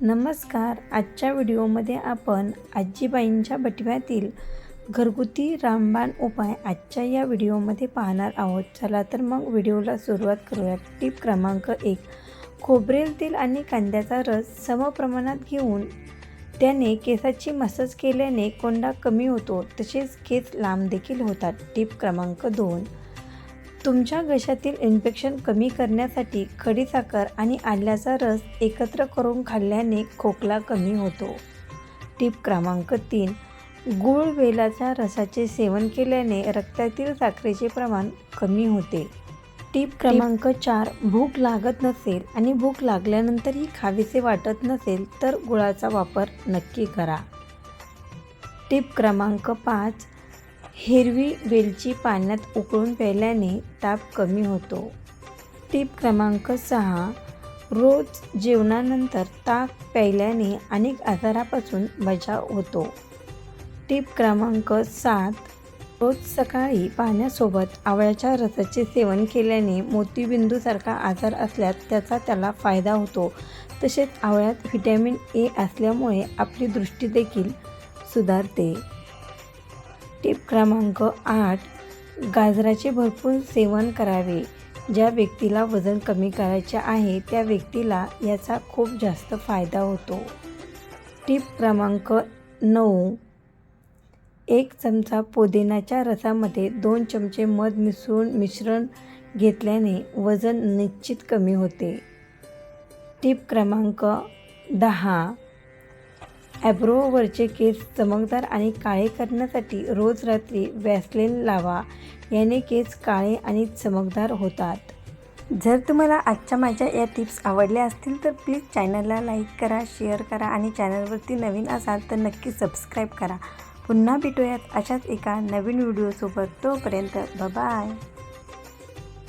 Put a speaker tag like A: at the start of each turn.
A: नमस्कार. आजच्या व्हिडिओमध्ये आपण आजीबाईंच्या बटव्यातील घरगुती रामबाण उपाय आजच्या या व्हिडिओमध्ये पाहणार आहोत. चला तर मग व्हिडिओला सुरुवात करूयात. टीप क्रमांक एक. खोबरेल तेल आणि कांद्याचा रस समप्रमाणात घेऊन त्याने केसाची मसाज केल्याने कोंडा कमी होतो तसेच केस लांब देखील होतात. टीप क्रमांक दोन. तुमच्या घशातील इन्फेक्शन कमी करण्यासाठी खडीसाखर आणि आल्याचा रस एकत्र करून खाल्ल्याने खोकला कमी होतो. टीप क्रमांक तीन. गूळ वेलाच्या रसाचे सेवन केल्याने रक्तातील साखरेचे प्रमाण कमी होते. टीप क्रमांक चार. भूक लागत नसेल आणि भूक लागल्यानंतरही खावीसे वाटत नसेल तर गुळाचा वापर नक्की करा. टीप क्रमांक पाच. हिरवी वेलची पाण्यात उकळून प्यायल्याने ताप कमी होतो. टीप क्रमांक सहा रोज जेवणानंतर ताक प्यायल्याने अनेक आजारापासून बचाव होतो. टीप क्रमांक सात रोज सकाळी पाण्यासोबत आवळ्याच्या रसाचे सेवन केल्याने मोतीबिंदूसारखा आजार असल्यास त्याचा त्याला फायदा होतो. तसेच आवळ्यात व्हिटॅमिन ए असल्यामुळे आपली दृष्टी देखील सुधारते. टिप क्रमांक आठ गाजराचे भरपूर सेवन करावे. ज्या व्यक्तीला वजन कमी करायचे आहे त्या व्यक्तीला याचा खूप जास्त फायदा होतो. टिप क्रमांक नऊ एक चमचा पुदिनाच्या रसामध्ये दोन चमचे मध मिसळून मिश्रण घेतल्याने वजन निश्चित कमी होते. टिप क्रमांक दहा ॲब्रोवरचे केस चमकदार आणि काळे करण्यासाठी रोज रात्री वॅसलेन लावा. याने केस काळे आणि चमकदार होतात. जर तुम्हाला आजच्या माझ्या या टिप्स आवडल्या असतील तर प्लीज चॅनलला लाईक करा शेअर करा आणि चॅनलवरती नवीन असाल तर नक्की सबस्क्राईब करा. पुन्हा भेटूयात अशाच एका नवीन व्हिडिओसोबत. तोपर्यंत बाय